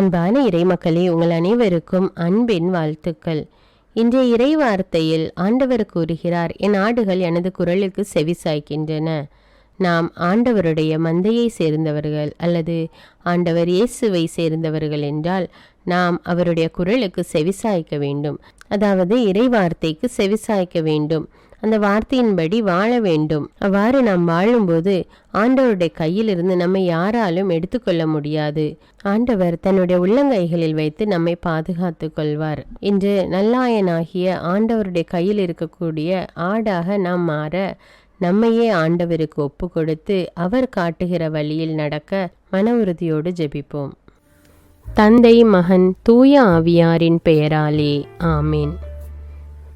அன்பான இறைமக்களே உங்கள் அனைவருக்கும் அன்பின் வாழ்த்துக்கள். இன்றைய இறை வார்த்தையில் ஆண்டவர் கூறுகிறார் என் ஆடுகள் எனது குரலுக்கு செவி சாய்க்கின்றன. நாம் ஆண்டவருடைய மந்தையை சேர்ந்தவர்கள் அல்லது ஆண்டவர் இயேசுவை சேர்ந்தவர்கள் என்றால் நாம் அவருடைய குரலுக்கு செவிசாய்க்க வேண்டும். அதாவது இறை வார்த்தைக்கு செவிசாய்க்க வேண்டும். அந்த வார்த்தையின்படி வாழ வேண்டும். அவ்வாறு நாம் வாழும்போது ஆண்டவருடைய கையிலிருந்து நம்மை யாராலும் எடுத்துக்கொள்ள முடியாது. ஆண்டவர் தன்னுடைய உள்ளங்கைகளில் வைத்து நம்மை பாதுகாத்து கொள்வார். இன்று நல்லாயனாகிய ஆண்டவருடைய கையில் இருக்கக்கூடிய ஆடாக நாம் மாற நம்மையே ஆண்டவருக்கு ஒப்பு கொடுத்து அவர் காட்டுகிற வழியில் நடக்க மன உறுதியோடு ஜெபிப்போம். தந்தை மகன் தூய ஆவியாரின் பெயராலே. ஆமீன்.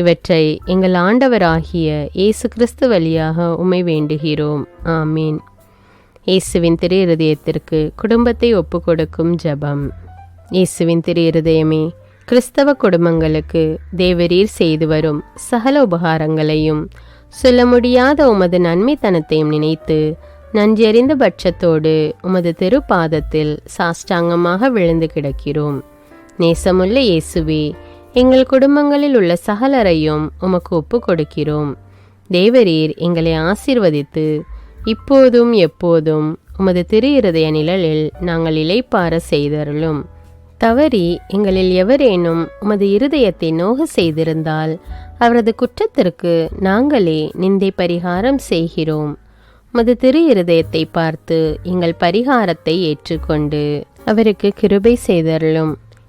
இவற்றை எங்கள் ஆண்டவராகிய இயேசு கிறிஸ்து வழியாக உமை வேண்டுகிறோம். ஆமீன். இயேசுவின் திரு இருதயத்திற்கு குடும்பத்தை ஒப்புக்கொடுக்கும் ஜெபம். இயேசுவின் திரு இருதயமே கிறிஸ்தவ குடும்பங்களுக்கு தேவரீர் செய்து வரும் சகல உபகாரங்களையும் சொல்ல முடியாத உமது நன்மைத்தனத்தையும் நினைத்து நன்றியறிந்த பட்சத்தோடு உமது திருப்பாதத்தில் சாஷ்டாங்கமாக விழுந்து கிடக்கிறோம். நேசமுள்ள இயேசுவே எங்கள் குடும்பங்களில் உள்ள சகலரையும் உமக்கு ஒப்பு கொடுக்கிறோம். தேவரீர் எங்களை ஆசிர்வதித்து இப்போதும் எப்போதும் உமது திரு இருதய நிழலில் நாங்கள் இளைப்பார செய்தருளும். தவறி எங்களில் எவரேனும் உமது இருதயத்தை நோக செய்திருந்தால் அவரது குற்றத்திற்கு நாங்களே நிந்தை பரிகாரம் செய்கிறோம். உமது திரு இருதயத்தை பார்த்து எங்கள் பரிகாரத்தை ஏற்றுக்கொண்டு அவருக்கு கிருபை செய்தருளும்.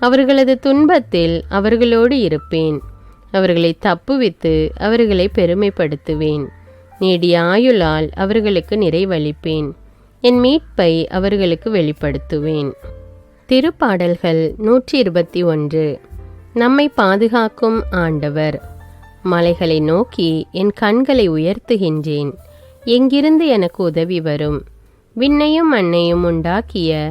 அவர்களது துன்பத்தில் அவர்களோடு இருப்பேன். அவர்களை தப்புவித்து அவர்களை பெருமைப்படுத்துவேன். நீடிய ஆயுளால் அவர்களுக்கு நிறைவளிப்பேன். என் மீட்பை அவர்களுக்கு வெளிப்படுத்துவேன். திருப்பாடல்கள் நூற்றி இருபத்தி ஒன்று நம்மை பாதுகாக்கும் ஆண்டவர். மலைகளை நோக்கி என் கண்களை உயர்த்துகின்றேன். எங்கிருந்து எனக்கு உதவி வரும்? விண்ணையும் மண்ணையும் உண்டாக்கிய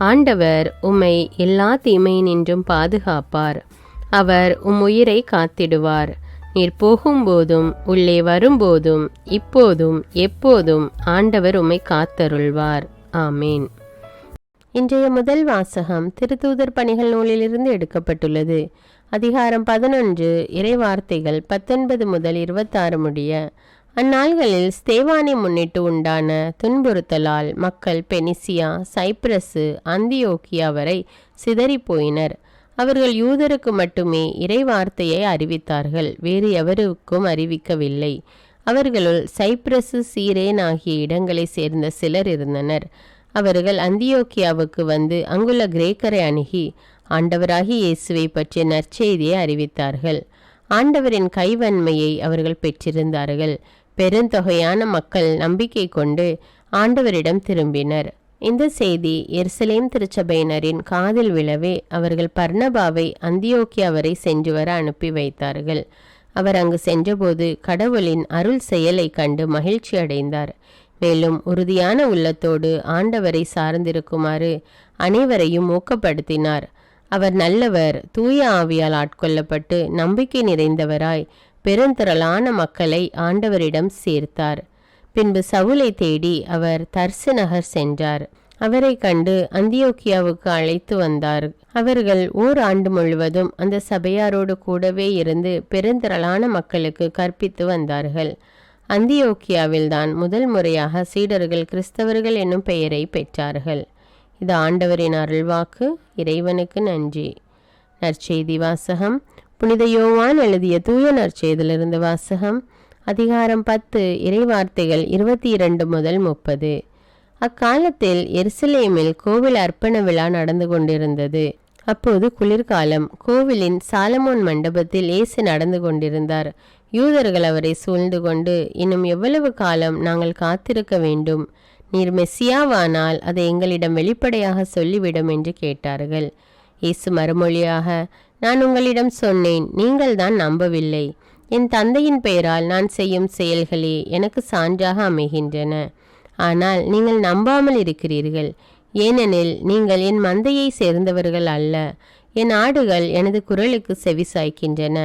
ஆண்டவர் உம்மை எல்லா தீமையினின்றும் பாதுகாப்பார். அவர் உம் உயிரை காத்திடுவார். நீர் போகும்போதும் உள்ளே வரும்போதும் இப்போதும் எப்போதும் ஆண்டவர் உம்மை காத்தருள்வார். ஆமேன். இன்றைய முதல் வாசகம் திருத்தூதர் பணிகள் நூலிலிருந்து எடுக்கப்பட்டுள்ளது. அதிகாரம் பதினொன்று இறைவார்த்தைகள் பத்தொன்பது முதல் இருபத்தாறு முடிய அந்நாள்களில் ஸ்தேவானை முன்னிட்டு உண்டான துன்புறுத்தலால் மக்கள் பெனிசியா சைப்ரஸு அந்தியோக்கியா வரை சிதறிப்போயினர். அவர்கள் யூதருக்கு மட்டுமே இறைவார்த்தையை அறிவித்தார்கள். வேறு எவருக்கும் அறிவிக்கவில்லை. அவர்களுள் சைப்ரஸு சீரேன் ஆகிய இடங்களை சேர்ந்த சிலர் இருந்தனர். அவர்கள் அந்தியோக்கியாவுக்கு வந்து அங்குள்ள கிரேக்கரை அணுகி ஆண்டவராகி இயேசுவை பற்றிய நற்செய்தியை அறிவித்தார்கள். ஆண்டவரின் கைவன்மையை அவர்கள் பெற்றிருந்தார்கள். பெருந்தொகையான மக்கள் நம்பிக்கை கொண்டு ஆண்டவரிடம் திரும்பினர். இந்த செய்தி எர்சலேம் திருச்சபையினரின் காதில் விழவே அவர்கள் பர்ணபாவை அந்தியோக்கியா வரை சென்று வர அனுப்பி வைத்தார்கள். அவர் அங்கு சென்றபோது கடவுளின் அருள் செயலை கண்டு மகிழ்ச்சி அடைந்தார். மேலும் உறுதியான உள்ளத்தோடு ஆண்டவரை சார்ந்திருக்குமாறு அனைவரையும் ஊக்கப்படுத்தினார். அவர் நல்லவர் தூய ஆவியால் ஆட்கொள்ளப்பட்டு நம்பிக்கை நிறைந்தவராய் பெருந்திரளான மக்களை ஆண்டவரிடம் சேர்த்தார். பின்பு சவுலை தேடி அவர் தர்சு நகர் சென்றார். அவரை கண்டு அந்தியோக்கியாவுக்கு அழைத்து வந்தார். அவர்கள் ஓர் ஆண்டு முழுவதும் அந்த சபையாரோடு கூடவே இருந்து பெருந்திரளான மக்களுக்கு கற்பித்து வந்தார்கள். அந்தியோக்கியாவில்தான் முதல் முறையாக சீடர்கள் கிறிஸ்தவர்கள் என்னும் பெயரை பெற்றார்கள். இது ஆண்டவரின் அருள்வாக்கு இறைவனுக்கு நன்றி. நற்செய்தி வாசகம் புனித யோவான் எழுதிய தூய நற்செய்திலிருந்து வாசகம் அதிகாரம் பத்து இறைவார்த்தைகள் இருபத்தி இரண்டு முதல் முப்பது. அக்காலத்தில் எருசலேமில் கோவில் அர்ப்பண விழா நடந்து கொண்டிருந்தது. அப்போது குளிர்காலம். கோவிலின் சாலமோன் மண்டபத்தில் இயேசு நடந்து கொண்டிருந்தார். யூதர்கள் அவரை சூழ்ந்து கொண்டு இன்னும் எவ்வளவு காலம் நாங்கள் காத்திருக்க வேண்டும்? நீர் மெஸ்ஸியாவானால் அதை எங்களிடம் வெளிப்படையாக சொல்லிவிடும் என்று கேட்டார்கள். இயேசு மறுமொழியாக நான் உங்களிடம் சொன்னேன் நீங்கள் தான் நம்பவில்லை. என் தந்தையின் பெயரால் நான் செய்யும் செயல்களே எனக்கு சான்றாக அமைகின்றன. ஆனால் நீங்கள் நம்பாமல் இருக்கிறீர்கள். ஏனெனில் நீங்கள் என் மந்தையை சேர்ந்தவர்கள் அல்ல. என் ஆடுகள் எனது குரலுக்கு செவிசாய்க்கின்றன.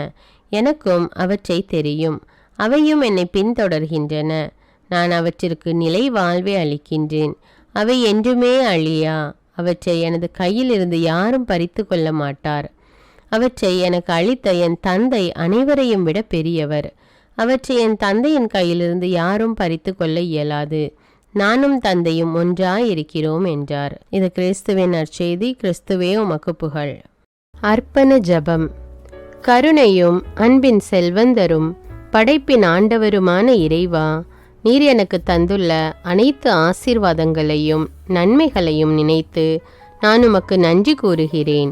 எனக்கும் அவற்றை தெரியும். அவையும் என்னை பின்தொடர்கின்றன. நான் அவற்றிற்கு நிலை வாழ்வை அளிக்கின்றேன். அவை என்றுமே அழியா. அவற்றை எனது கையிலிருந்து யாரும் பறித்து கொள்ள மாட்டார். அவற்றை எனக்கு அளித்த என் தந்தை அனைவரையும் விட பெரியவர். அவற்றை என் தந்தையின் கையிலிருந்து யாரும் பறித்து கொள்ள இயலாது. நானும் தந்தையும் ஒன்றாயிருக்கிறோம் என்றார். இது கிறிஸ்துவின் நற்செய்தி. கிறிஸ்துவே உமக்கு புகழ். அர்ப்பண ஜபம். கருணையும் அன்பின் செல்வந்தரும் படைப்பின் ஆண்டவருமான இறைவா நீர் எனக்கு தந்துள்ள அனைத்து ஆசீர்வாதங்களையும் நன்மைகளையும் நினைத்து நான் உமக்கு நன்றி கூறுகிறேன்.